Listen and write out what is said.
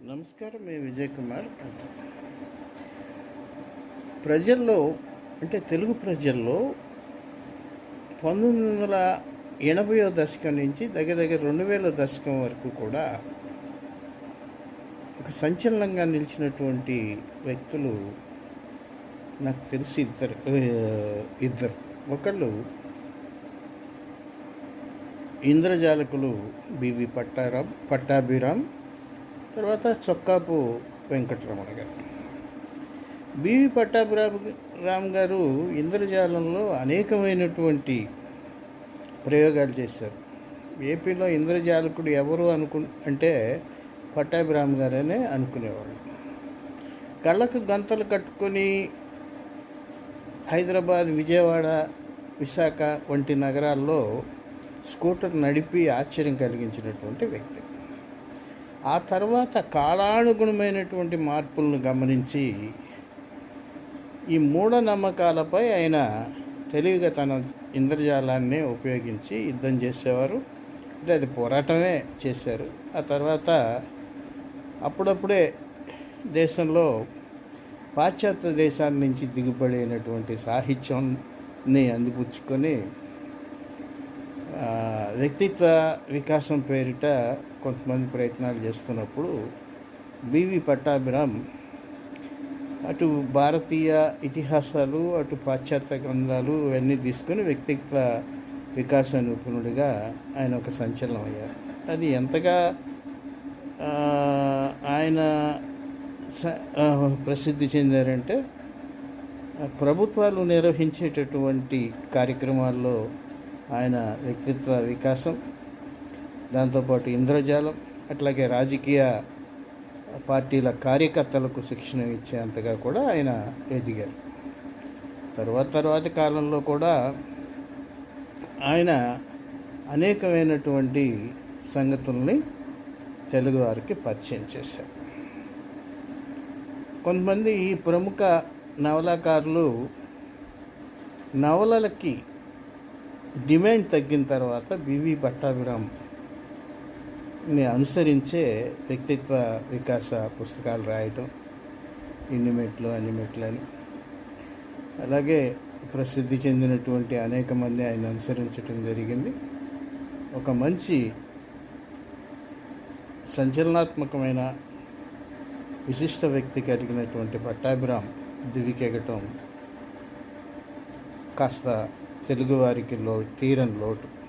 నమస్కారం మీ విజయ్ కుమార్. ప్రజల్లో అంటే తెలుగు ప్రజల్లో పంతొమ్మిది వందల ఎనభైవ దశకం నుంచి దగ్గర దగ్గర రెండు వేల దశకం వరకు కూడా ఒక సంచలనంగా నిలిచినటువంటి వ్యక్తులు నాకు తెలిసి ఇద్దరు ఇద్దరు. ఒకళ్ళు ఇంద్రజాలకులు బివి పట్టారాం పట్టాభిరామ్ తర్వాత చొక్కాపు వెంకటరమణ గారు. బివి పట్టాభిరామ్ రామ్ గారు ఇంద్రజాలంలో అనేకమైనటువంటి ప్రయోగాలు చేశారు. ఏపీలో ఇంద్రజాలకుడు ఎవరు అనుకు అంటే పట్టాభిరామ్ గారనే అనుకునేవాళ్ళు. కళ్ళకు గంతలు కట్టుకొని హైదరాబాద్ విజయవాడ విశాఖ వంటి నగరాల్లో స్కూటర్ నడిపి ఆశ్చర్యం కలిగించినటువంటి వ్యక్తి. ఆ తర్వాత కాలానుగుణమైనటువంటి మార్పులను గమనించి ఈ మూఢనమ్మకాలపై ఆయన తెలివిగా తన ఇంద్రజాలాన్నే ఉపయోగించి యుద్ధం చేసేవారు. అంటే అది పోరాటమే చేశారు. ఆ తర్వాత అప్పుడప్పుడే దేశంలో పాశ్చాత్య దేశాల నుంచి దిగుబడినటువంటి సాహిత్యాన్ని అందిపుచ్చుకొని వ్యక్తిత్వ వికాసం పేరిట కొంతమంది ప్రయత్నాలు చేస్తున్నప్పుడు బివి పట్టాభిరామ్ అటు భారతీయ ఇతిహాసాలు అటు పాశ్చాత్య గ్రంథాలు ఇవన్నీ తీసుకొని వ్యక్తిత్వ వికాస నిపుణుడిగా ఆయన ఒక సంచలనం అయ్యారు. అది ఎంతగా ఆయన స- ప్రసిద్ధి చెందారంటే ప్రభుత్వాలు నిర్వహించేటటువంటి కార్యక్రమాల్లో ఆయన వ్యక్తిత్వ వికాసం దాంతోపాటు ఇంద్రజాలం అట్లాగే రాజకీయ పార్టీల కార్యకర్తలకు శిక్షణ ఇచ్చేంతగా కూడా ఆయన ఎదిగారు. తర్వాత తర్వాతి కాలంలో కూడా ఆయన అనేకమైనటువంటి సంగతుల్ని తెలుగువారికి పరిచయం చేశారు. కొంతమంది ఈ ప్రముఖ నవలాకారులు నవలలకి డిమాండ్ తగ్గిన తర్వాత బివి పట్టాభిరామ్ని అనుసరించే వ్యక్తిత్వ వికాస పుస్తకాలు రాయటం ఇన్ని మెట్లు అని అలాగే ప్రసిద్ధి చెందినటువంటి అనేక మంది ఆయన అనుసరించటం జరిగింది. ఒక మంచి సంచలనాత్మకమైన విశిష్ట వ్యక్తి కలిగినటువంటి పట్టాభిరామ్ దివికెగటం కాస్త తెలుగువారికి లో తీరని లోటు.